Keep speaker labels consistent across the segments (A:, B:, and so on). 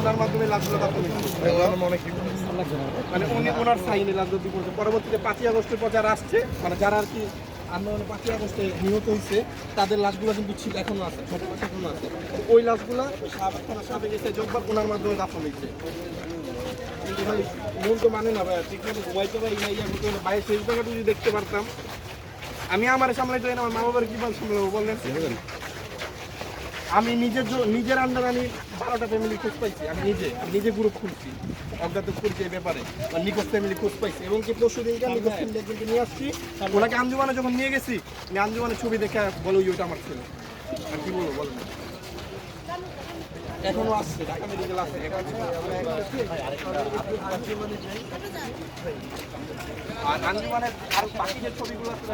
A: ওনার মাধ্যমে মানে উনি ওনার সাইনে লাশগুলো পড়েছে পরবর্তীতে পাঁচই আগস্টের পর যারা আসছে মানে যারা আর কি আন্দোলনে পাঁচই আগস্টে নিহত হয়েছে, তাদের লাশগুলো কিন্তু ছিল, এখনও আছে ছোট আছে। ওই লাশগুলো সাবেক এসআই জব্বার ওনার মাধ্যমে দাফন হয়েছে। ভাই তো মানে না ভাই বাইরে যদি দেখতে পারতাম। আমি আমার সামলাইতে আমার মা বাবার কি সামলাবো বললেন আমি নিজের নিজের আন্ডার আমি বারোটা ফ্যামিলি খোঁজ পাইছি। আমি নিজে আমি নিজে গ্রুপ খুলছি। অজ্ঞাত করছি এই ব্যাপারে। বা নিকোজ ফ্যামিলি খোঁজ পাইছি। এবং কি পরশু দিনকে নিকোজ ফ্যামিলি একজনকে নিয়ে আসছি। ওনাকে আঞ্জুমানে যখন নিয়ে গেছি আমি আঞ্জুমানের ছবি দেখে বলো ওইটা আমার ছেলে। আর কি বলব বলেন এখনও আসছে, ঢাকা মেডিকেল আর আঞ্জুমানের আর বাকি যে ছবিগুলো আছে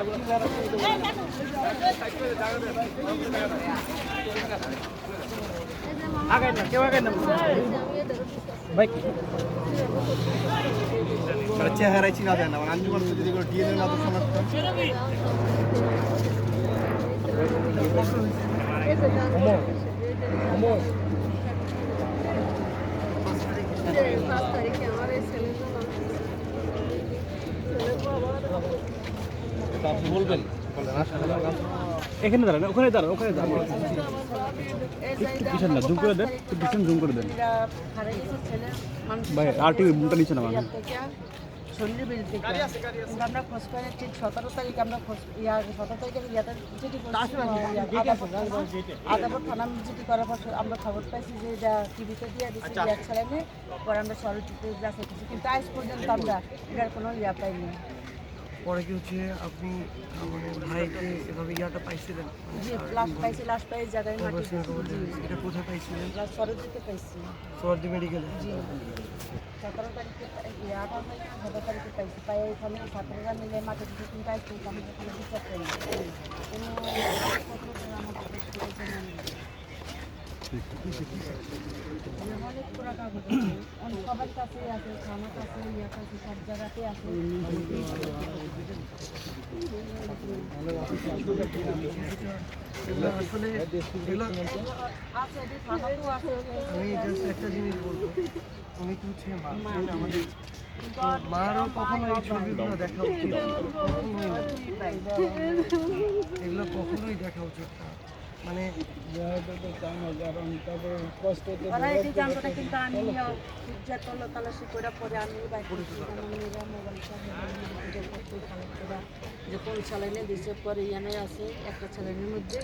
B: না, কেউ না। ভাই
A: মানে চিনা যায় না মানে আঞ্জুমান যদি এগুলো ডিএনএর মাধ্যমে শনাক্ত
C: পাঁচ তারিখে আমার এই ছেলের
A: বলবেন
B: এখানে দাঁড়ান ওখানে দাঁড়ান ওখানে দাঁড়ান। একটু পিছন না জুম করে দেন একটু পিছন জুম করে দেন। ভাই আর টিভি মুখটা নিচে নামান
D: শনিবার থেকে কিন্তু আমরা খোঁজ করে ঠিক সতেরো তারিখ আমরা খোঁজ ইয়া সতেরো তারিখে ইয়াতে চিঠি আদাবর থানা চিঠি করার পর আমরা খবর পাইছি যে এটা টিভিতে দিয়ে দিচ্ছি এক ছেলে পরে আমরা সরস্বতী যাচাই করছি কিন্তু আজ পর্যন্ত আমরা এটার কোনো ইয়া পাইনি।
E: পরে কি হচ্ছে আপনি মানে ভাইকে এভাবে ইয়াটা পাইছিলেন?
D: জি পাইছি লাস্ট পাই জায়গায় মাটি
E: এটা কোথায় পাইছিলেন?
D: লাস্ট পাইছি।
E: সরদি মেডিকেলে?
D: জি। সতেরো তারিখে ইয়ে আঠারো তারিখে সতেরো তারিখে পাইছি পাই এখানে ছাত্ররা মিলে মাঠে দুটো তিনটা আইসি আমি এখানে বিচার করি কোনো কাগজপত্র আমাকে করেছে না। অনেক পুরা কাগজ আছে অনেক সবার কাছেই আছে থানার কাছে ইয়ে কাছে সব জায়গাতেই আছে
E: এগুলো আসলে এগুলো আমি জাস্ট একটা জিনিস বলব। উনি কি হচ্ছে মা? আমাদের মারও কখনো এই ছবিগুলো দেখা উচিত এগুলো কখনোই দেখা উচিত না। মানে
D: পরে আমি যে কোন স্যালাইনে দিছে পরে ইয়ানে আছে একটা স্যালাইনের মধ্যে।